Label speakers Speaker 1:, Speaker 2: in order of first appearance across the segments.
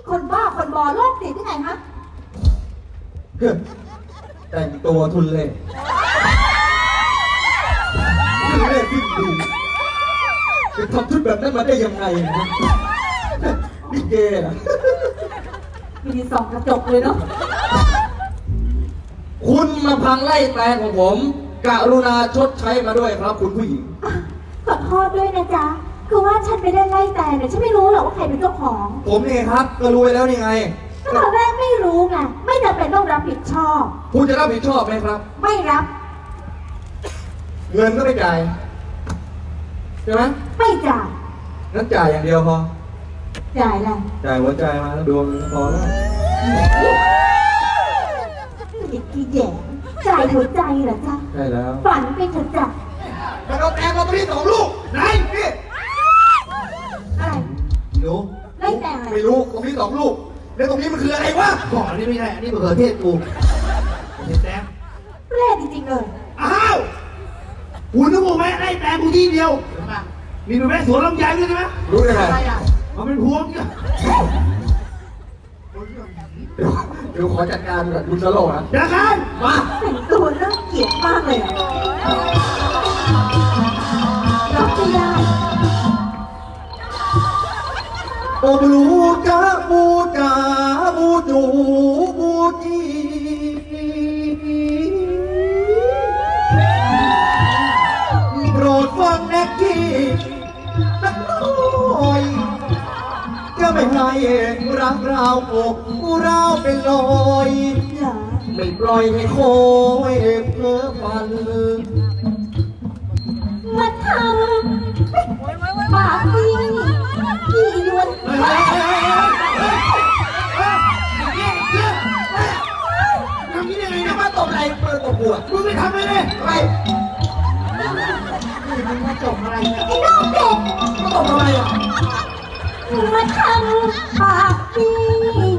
Speaker 1: นี่คนบ้าคนบอโรคจิตที่ไหนฮะ
Speaker 2: แต่งตัวทุนเล่ทุนเล่ที่ดีจะทำชุดแบบนั้นมาได้ยังไงนะนี่เกย์นะ
Speaker 1: มีส่องกระจกเลยเนาะ
Speaker 2: คุณมาพังไล่แตงของผมกรุณาชดใช้มาด้วยครับคุณผู้หญิง
Speaker 1: ขอโทษด้วยนะจ๊ะ คือว่าฉันไปได้ไล่แต่เนี่ยฉันไม่รู้หรอกว่าใครเป็นเจ้าของ
Speaker 2: ผมนี่ครับ ก็รู้ไว้แล้วนี่ไง
Speaker 1: ก็ตอนแรกไม่รู้ไงไม่จำเป็นต้องรับผิดชอบ
Speaker 2: คุณจะรับผิดชอบไหมครับ
Speaker 1: ไม่รับ
Speaker 2: เงินก็ไม่จ่ายใช่ไหม
Speaker 1: ไม่จ่าย
Speaker 2: งั้นจ่ายอย่างเดียวพอ
Speaker 1: จ่ายอะไร
Speaker 2: จ่ายหัวใจมาแล้วดวงพอแล้ว
Speaker 1: เด็กกี่แย่จ่ายหัวใจเหรอจ๊ะ
Speaker 2: ใช่แล้ว
Speaker 1: ฝันไปเถอะจ้ะ
Speaker 2: มันเอาแตงมาไปที่สองลูกไหน
Speaker 1: ไล่แต่อะไร
Speaker 2: ไม่รู้ตรงนี้สองลูก แล้วตรงนี้มันคืออะไรวะ
Speaker 3: ก่อนนี่ไม่ใช่อันนี้มะเขือเทศกูเห็นแต้ม
Speaker 1: เล่จริงๆเลย
Speaker 3: อ้าวคุณนึกว่าแม่ไล่แต้มกูที่เดียวมีเป็นแม่สวนลำไยด้วยใช่ไหม
Speaker 2: รู้ได้ไง
Speaker 3: มันเป็นพวงเนี่ย
Speaker 2: เดี๋ยวเดี๋ยวขอจัดการกับคุณสโลนะ
Speaker 3: เดี๋ยวกัน
Speaker 2: มา
Speaker 1: แต่งตัวน่าเกลียดมากเลยอะ
Speaker 2: โอบลูจ้าบูจาบูจูบูจีโปรดฟังแน็กกี้สักน่อยจะไม่ให้รักเราอกกูเราเป็นลอยไม่ปล่อยให้โคยเพ้อฝัน
Speaker 1: มาทำปากดีพี่ยวน
Speaker 3: เฮ้ยเฮ้ย
Speaker 2: มา
Speaker 3: ทำ
Speaker 2: ปา
Speaker 1: กพี่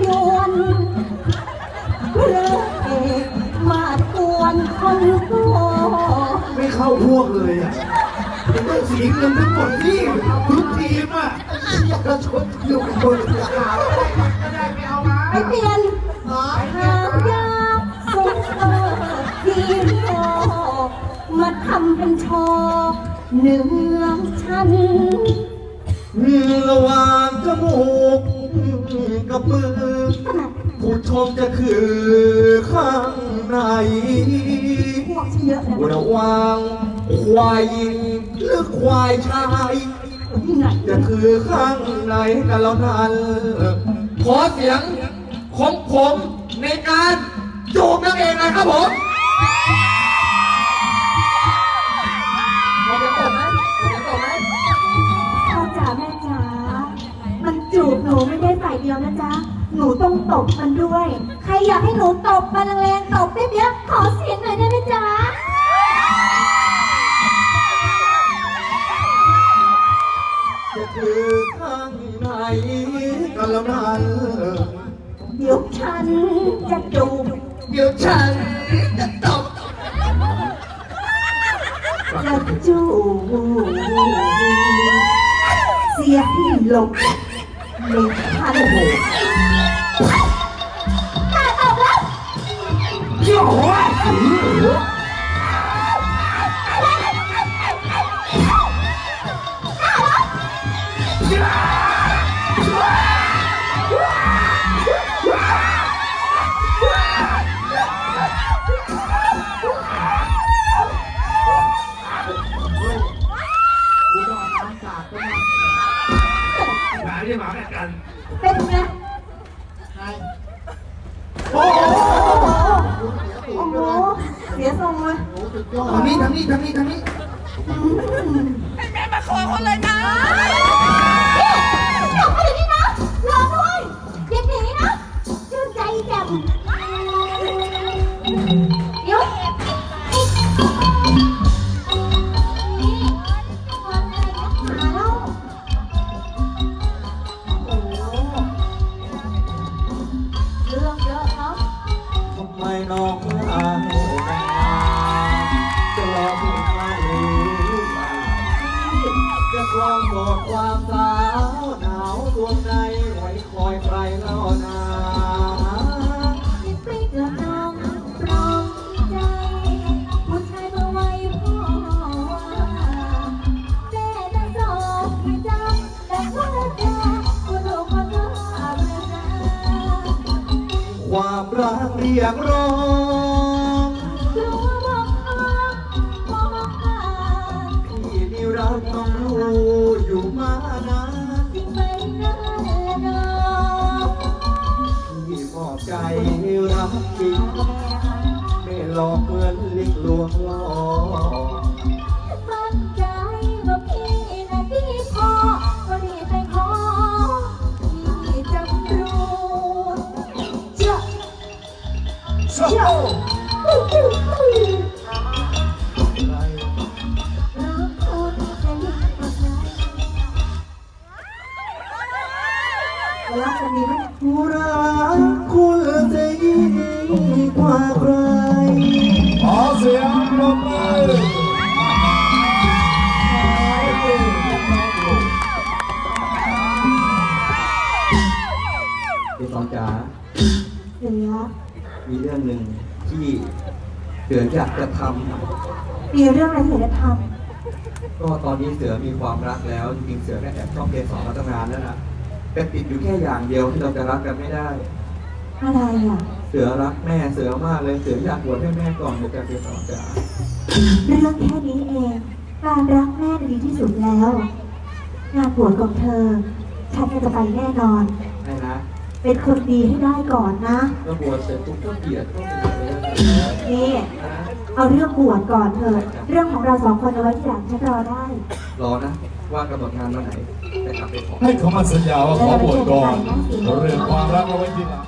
Speaker 1: ยวนเพื่อเอกมากวนคนโต
Speaker 3: ไม่เข้าพวกเลยอะมันต้องสีเงินทั้งหมดที่ทุกทีมอะ
Speaker 2: อยากจะชดอยู่กับคน
Speaker 1: ไปเปลี่ยนหายาวสุดเออทีมโตมาทำเป็นชว์เนื้อฉัน
Speaker 2: ระหว่าง จมูกกับมือผู้ชมจะคือข้างในระว่างควายหญิงหรือควายชายจะคือข้างในกันแล้วนั้นขอเสียงของผมในการจูบนักเอกหนะครับผม ยเดี
Speaker 1: ยวนะจ๊ะ หนูต้องตบมันด้วย ใครอยากให้หนูตบมันแรงๆตบได้เบี้ยขอเสียงหน่อยได้ไหมจ๊ะ
Speaker 2: จะคือข้างในกันแล้วนั้น
Speaker 1: เดี๋ยวฉันจะจูบ
Speaker 2: เดี๋ยวฉันจะตบ
Speaker 1: จะจูบเสียที่หลบ ในทันโหตาต
Speaker 3: ไม่ใช่หมาแม่กัน
Speaker 1: เป็นไง
Speaker 3: โอ้โห
Speaker 1: โอ้โหเสียทรงเลย
Speaker 3: ทางนี้ทางนี้ทางนี้ทางนี้
Speaker 1: ให้แม่มาขอคนเลยนะเดี๋ยวไปนี่นะรอด้วยเด็กหนีนะชื่นใจแจ่ม
Speaker 2: จะรอผู้ชาหรือเปล่จะลองโดดความสาวหาวดวงใจไว้คอยใครเล่านาไปกับน้องตรอง
Speaker 1: ใจผู้ชายมาไว้พ่อว่าแม่ต้อ
Speaker 2: บไม่จแต่ว่าเธอคุณลูกคน
Speaker 1: รักเรื่อความรักเรีย
Speaker 2: กร้อง ให้รักจริงไม่หลอกเหมือนลิงลวงล่อ
Speaker 1: มั่นใจว่าพี่นะดีพอก็รีบไปขอพี่จำรู้จะ
Speaker 3: โอ้โห
Speaker 1: อุ้ยอุ้ยอุ้ย
Speaker 2: ใคร
Speaker 1: รักคุณจะยิ่งกว่ารักกันดีไหม
Speaker 2: ผู้รัก สืออยากจะท
Speaker 1: มีเรื่องอะไรเสือจะทำ
Speaker 2: ก็ตอนนี้เสือมีความรักแล้วจริงๆเสือแค่แอบชอบเกสรมาตั้งนานแล้วนะแต่ติดอยู่แค่อย่างเดียวที่เราจะรักกันไม่ได้ำ
Speaker 1: อะไรอะ
Speaker 2: เสือรักแม่เสือมากเลยเสืออยากบวชให้แม่ก่อนเดี๋ยวจะเกสรจ๋า
Speaker 1: เรื่องแค่นี้เอง การรักแม่ดีที่สุดแล้ว งานบวชของเธอ ฉันจะไปแน่นอน
Speaker 2: ให้นะ
Speaker 1: เป็นคนดีให้ได้ก่อนนะ
Speaker 2: ก็บวชเสร็จปุ๊บก็เกลียดก็เกลียดเลย
Speaker 1: นี่
Speaker 2: นะ
Speaker 1: เอาเรื่องบวชก่อนเถอะเรื่องของเราสองคนเอาไว้ที่หลังฉันรอได้
Speaker 2: รอนะ ว่ากำหนดงานวันไหนแต่กลับไปขอ
Speaker 3: ให้เขามาสัญญาว่าขอบวชก่อน เรื่องความรักเอาไว้ทีหลัง